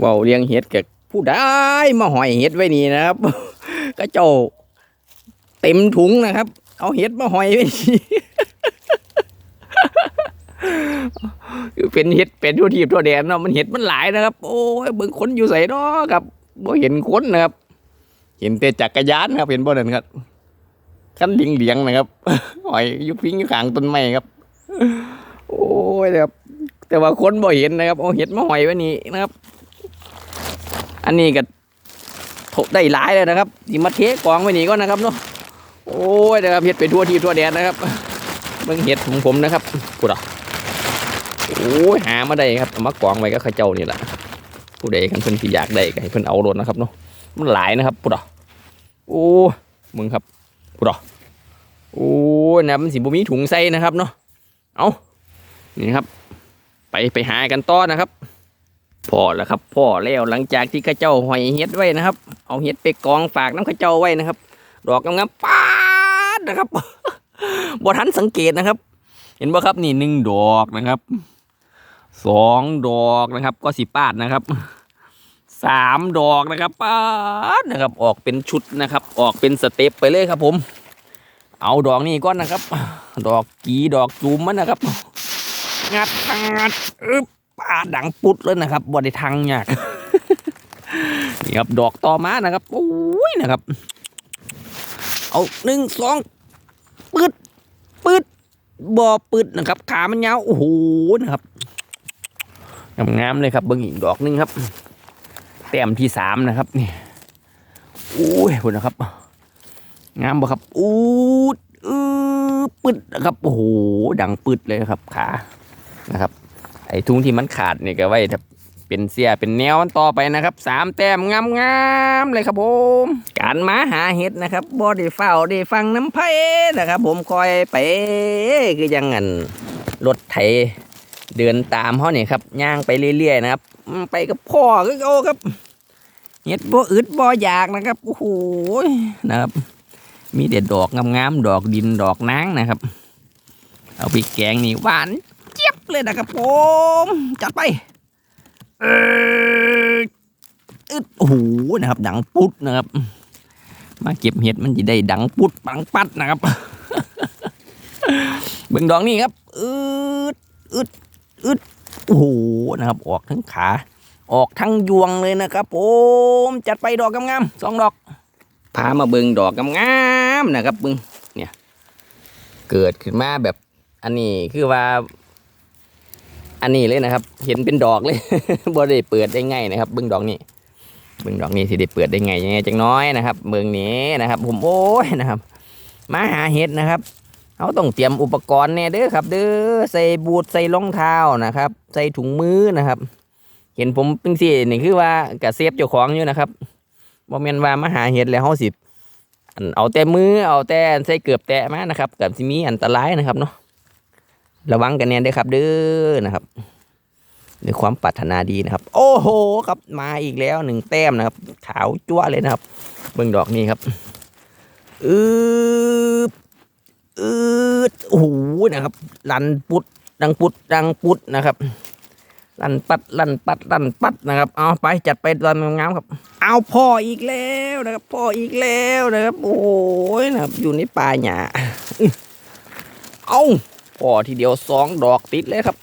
เว้าเลี้ยงเห็ดกับผู้ได้มาหอยเห็ดไว้นี่นะครับ ก็เจ้าเต็มถุงนะครับ เอาเห็ดมาหอยไว้นี่เป็นเห็ดเป็นทั่วทีบทั่วแดนเนาะมันเห็ดมันหลายนะครับ โอ้ยเบิ่งคนอยู่ใส่เนาะครับบ่เห็นคนนะครับ เห็นแต่จักรยานครับเห็นบ่นั่นครับคันลิงเลียงนะครับหอยยู่พิงอยู่ขางต้นไม้ครับ โอ้ยนะครับแต่ว่าคนบ่เห็นนะครับเอาเห็ดมาหอยไว้นี่นะครับ อันนี้ก็โถได้หลายเลยนะครับที่มาเทกองไว้นี่ก็นะครับเนาะโอ้ยนะครับเห็ดไปทั่วที่ทั่วแดนนะครับเบิ่งเห็ดของผมนะครับพูดอะโอ้ยหามาได้ครับเอามากองไว้ก็ข้าเจ้านี่แหละผู้ใดกันเพิ่นที่อยากได้ก็ให้เพิ่นเอาโดนนะครับเนาะมันหลายนะครับพูดอะโอ้ยมึงครับพูดอะโอ้ยนะมันสิบ่มีถุงใส่นะครับเนาะเอานี่ครับ ไปไปหากันต่อนะครับ พ่อแล้วครับพ่อแล้วหลังจากที่ข้าเจ้าหอยเห็ดไว้นะครับ เอาเห็ดไปกองฝากน้ำข้าเจ้าไว้นะครับ ดอกงามๆป้าดนะครับบ่ทันสังเกตนะครับ เห็นบ่ครับนี่หนึ่งดอกนะครับสองดอกนะครับ ก็สิปาดนะครับสามดอกนะครับป้าดนะครับ ออกเป็นชุดนะครับ ออกเป็นสเต็ปไปเลยครับ ผม เอาดอกนี้ก่อนนะครับ ดอกกีดอกจูมมันนะครับงัดงัดอึบ ปาดังปุดเลยนะครับบ่ได้ทางยากนี่ครับดอกต่อมานะครับโอ้ยนะครับ เอาหนึ่งสองปืดปืดบ่ปืดนะครับ ขามันยาวโอ้โหนะครับงามๆเลยครับเบิ้งอีกดอกหนึงครับ แต้มที่สามนะครับนี่โอ้ยคุณนะครับงามบ่ครับอู้ดอือปึดนะครับโอ้โหดังปึดเลยครับขา อ้ทุงที่มันขาดเนี่ยก็ไว้ถ้าเป็นเสียเป็นแนวมันต่อไปนะครับสามแต้มงามๆเลยครับผม การมาหาเห็ดนะครับบอดี้เฝ้าได้ฟังน้ำไผ่นะครับ ผมคอยไปคือยังงันรถไถเดินตามเขาเนี่ยครับย่างไปเรื่อยๆนะครับไปกับพ่อก็โอครับเห็ดบ่อึดบ่อยากนะครับโอ้โหนะครับ มีแต่ดอกงามๆดอกดินดอกนางนะครับ เอาไปแกงนี่หวาน เลยนะครับผมจัดไปเอออึดโอ้โหนะครับ ดังปุ๊ดนะครับ มาเก็บเห็ดมันจะได้ดังปุ๊ดปังปัดนะครับเบิ่งดอกนี่ครับอึดอึดอึดโอ้โหนะครับ ออกทั้งขา ออกทั้งยวงเลยนะครับผมจัดไปดอกงามๆสองดอกพามาเบิ่งดอกงามๆนะครับเบิ่งเนี่ย เกิดขึ้นมาแบบอันนี้คือว่า อันนี้เลยนะครับ เห็นเป็นดอกเลย บ่ได้เปิดได้ง่ายนะครับเบิ่งดอกนี้เบิ่งดอกนี้สิได้เปิดได้ไงยังไงจังน้อยนะครับเบิ่งนี้นะครับ ผมโอ้ยนะครับ มาหาเห็ดนะครับเขาต้องเตรียมอุปกรณ์เนี่ยเด้อครับ เด้อใส่บูทใส่รองเท้านะครับ ใส่ถุงมือนะครับ เห็นผมเป็นสินี่คือว่ากะเซฟเจ้าของอยู่นะครับบ่แม่นว่ามาหาเห็ดแล้วเฮาสิเอาแต่มือเอาแต่ใส่เกือบแตะมานะครับกับสิมีอันตรายนะครับเนาะ ระวังกันเนี่ยด้วยครับเด้อนะครับด้วยความปรารถนาดีนะครับ โอ้โหครับมาอีกแล้วหนึ่งแต้มนะครับ ขาวจั่วเลยนะครับ เบิ่งดอกนี้ครับอืบอืดโอ้โหนะครับลันปุดดังปุดดังปุดนะครับลันปัดลันปัดลันปัดนะครับ เอาไปจัดไปตอนงามๆครับ เอาพ่ออีกแล้วนะครับ พ่ออีกแล้วนะครับ โอ้ยนะครับ อยู่ในป่าหญ้าเอา อทีเดียวสองดอกติดเลยครับ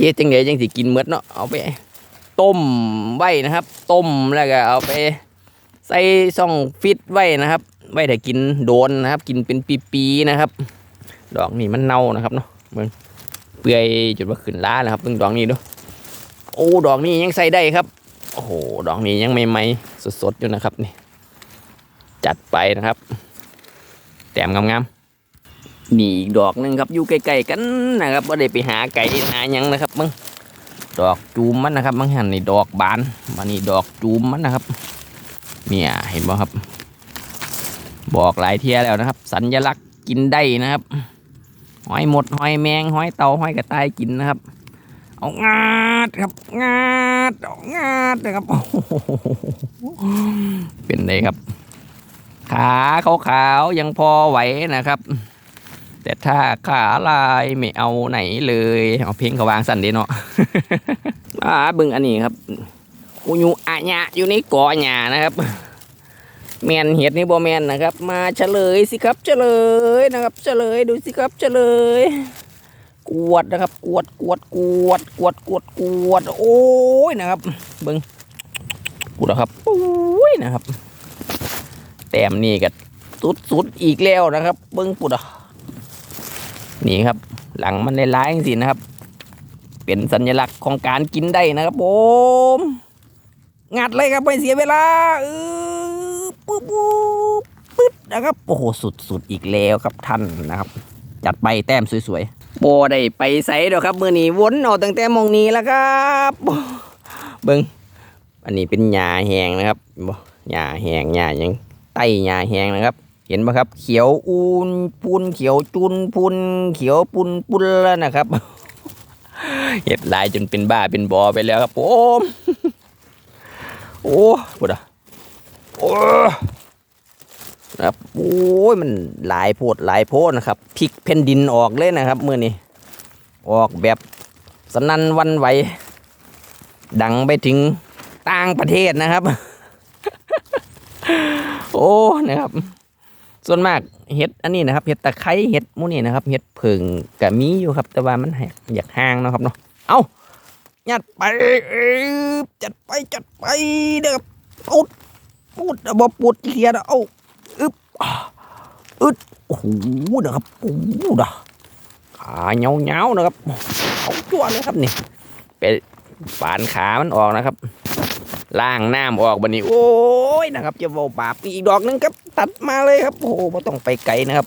เย่จังเดจังสิกินเมดเนาะเอาไปต้มไว้นะครับ ต้มแล้วก็เอาไปใส่ซ่องฟิตไว้นะครับ ไว้แต่กินโดนนะครับ กินเป็นปีๆนะครับ ดอกนี่มันเน่านะครับเนาะเบิ่งเปื่อยจนว่าขึ้นล้าแล้วครับเบิ่งดอกนี้ดูโอ้ดอกนี้ยังใส่ได้ครับโอ้โหดอกนี้ยังใหม่ๆสดๆอยู่นะครับนี่ จัดไปนะครับ แต้มงามๆ นี่อีกดอกหนึงครับอยู่ใกล้ๆกันนะครับว่าได้ไปหาไก่หายังนะครับมึงดอกจูมมันนะครับมึงหันนี่ดอกบานมานี่ดอกจูมมันนะครับ เนี่ยเห็นบ่ครับ บอกหลายเทียแล้วนะครับ สัญลักษณ์กินได้นะครับหอยหมดหอยแมงหอยเต่าหอยกระต่ายกินนะครับ เอางาดครับงาดเอางาดนะครับเป็นไงครับ ขาขาวๆยังพอไหวนะครับ แต่ถ้าขาลายไม่เอาไหนเลยเอาเพลงเขาวางสั่นเดีเนาะอ่าบึงอันนี้ครับอุยุอะญะอยู่ในกอหญ้านะครับแมนเห็ดนี่บ่แมนนะครับ มาเฉลยสิครับเฉลยนะครับ เฉลยดูสิครับเฉลย กวดนะครับ กวดกวดกวดกวดกวดกวด โอ้ยนะครับเบิ้งกูนะครับโอ้ยนะครับ แต้มนี่ก็สุดสุดๆอีกแล้วนะครับ เบิ้งปุดอะ นี่ครับ หลังมันลายๆจริงๆนะครับ เป็นสัญลักษณ์ของการกินได้นะครับผมงัดเลยครับไม่เสียเวลาเออปุ๊บปุ๊บปึ๊ดนะครับโอ้โหสุดๆอีกแล้วครับท่านนะครับ จัดไปแต้มสวยๆโบได้ไปใส่ดอกครับมือนี้วนเอาตั้งแต่มองนี้แล้วครับเบิ้งอันนี้เป็นหญ้าแห้งนะครับหญ้าแห้งหญ้ายังไต้หญ้าแห้งนะครับ เห็นไหมครับ เขียวอูนปุนเขียวจุนพุนเขียวปุนปุนแล้วนะครับ เห็ดลายจนเป็นบ้าเป็นบอไปแล้วครับผมโอ้ปวดอะโอ้นะครับโอ้ยมันหลายโพดหลายโพดนะครับพลิกแผ่นดินออกเลยนะครับมื่อนี้ออกแบบสนั่นวันไหว ดังไปถึงต่างประเทศนะครับ โอ้นะครับ ส่วนมากเห็ดอันนี้นะครับเห็ดตะไคร้เห็ดมูนี่นะครับเห็ดผึ่งกับมีอยู่ครับ แต่ว่ามันแหกอยากห่างนะครับเนาะเอายัดไปจัดไปจัดไปเด้อครับปุดปุดบ่ปุดเขียดเอาอึบอึดโอ้โหนะครับโอ้โหดะขาเงาเงานะครับเอาจั่วเลยครับนี่ไปฝานขามันออกนะครับล่างน้ำออกบันนี้ โอ้ยนะครับจะเบาปากอีกดอกนึงครับ ตัดมาเลยครับโอ้โหไม่ต้องไปไกลนะครับ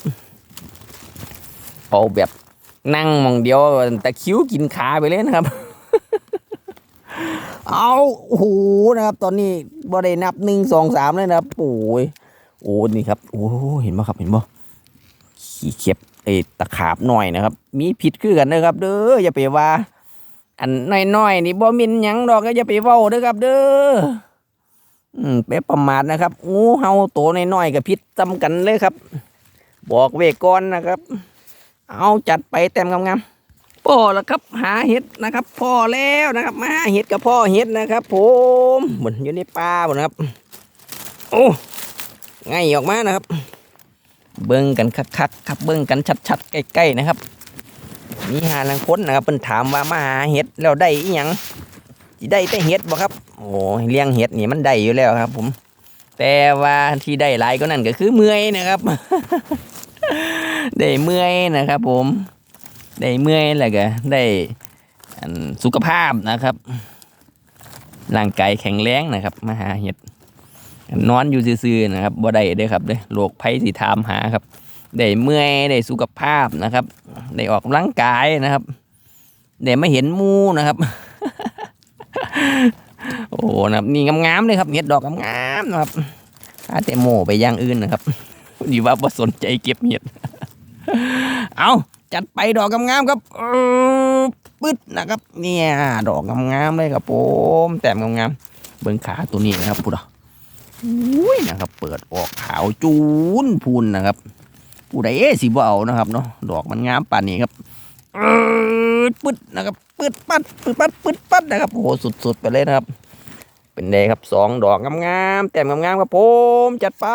เอาแบบนั่งมองเดียวแต่คิ้วกินขาไปเลยนะครับ เอาโอ้โหนะครับ ตอนนี้บ่ได้นับหนึ่งสองสามเลยนะครับโอ้ยโอ้นี่ครับโอ้เห็นบ่ครับเห็นบ่ขี้เข็บไอ้ตะขาบหน่อยนะครับ มีผิดคือกันนะครับ เด้ออย่าไปว่า อันน้อยๆนี่บ่มินหยังดอกก็อย่าไปเว้าเด้อครับ เด้อ อืมไปประมาทนะครับงูเห่าตัวน้อยๆกับพิษจำกันเลยครับ บอกเวก่อนนะครับ เอาจัดไปเต็มงามๆพ่อแล้วครับ หาเห็ดนะครับพ่อแล้วนะครับ มาเห็ดกับพ่อเห็ดนะครับ ผมเหมือนอยู่ในป่าหมดนครับ โอ้ง่ายออกมานะครับ เบิ้งกันคักๆครับเบิ้งกันชัดๆใกล้ๆนะครับ มีหาลังค้นนะครับเพิ่นถามว่ามาหาเห็ดแล้วได้อีหยัง ได้แต่เห็ดบ่ครับ โอ้เลี้ยงเห็ดนี่มันได้อยู่แล้วครับ ผม แต่ว่าที่ได้หลายก็นั่นก็คือเมื่อยนะครับ ได้เมื่อยนะครับ ผม ได้เมื่อยแล้วก็ได้สุขภาพนะครับ ร่างกายแข็งแรงนะครับ มาหาเห็ด นอนอยู่ซื่อๆนะครับบ่ได้เด้ครับเด้โรคภัยสิถามหาครับ ได้เมื่อยได้สุขภาพนะครับ ได้ออกกำลังกายนะครับ ได้มาเห็นมูนะครับ โอ้นะครับนี่งามๆเลยครับเห็ดดอกงามๆนะครับถ้าแต่โมไปอย่างอื่นนะครับดีว่าบ่สนใจเก็บเห็ด เอาจัดไปดอกงามๆครับปึ๊ดนะครับ เนี่ย ดอกงามๆเลยครับผมแต้มงามๆเบิ้งขาตัวนี้นะครับพุทธอุ้ยนะครับ เปิดออกขาวจูนพูนนะครับผู้ใดสิบ่เอานะครับเนาะดอกมันงามป่านนี้ครับ เอิดปึ๊ดนะครับปึ๊ดปัดปึ๊ดปัดปึ๊ดปัดนะครับโอ้โหสุด ๆ ไปเลยนะครับ เป็นไงครับสองดอกงามๆแต้มงามๆครับผมจัดไป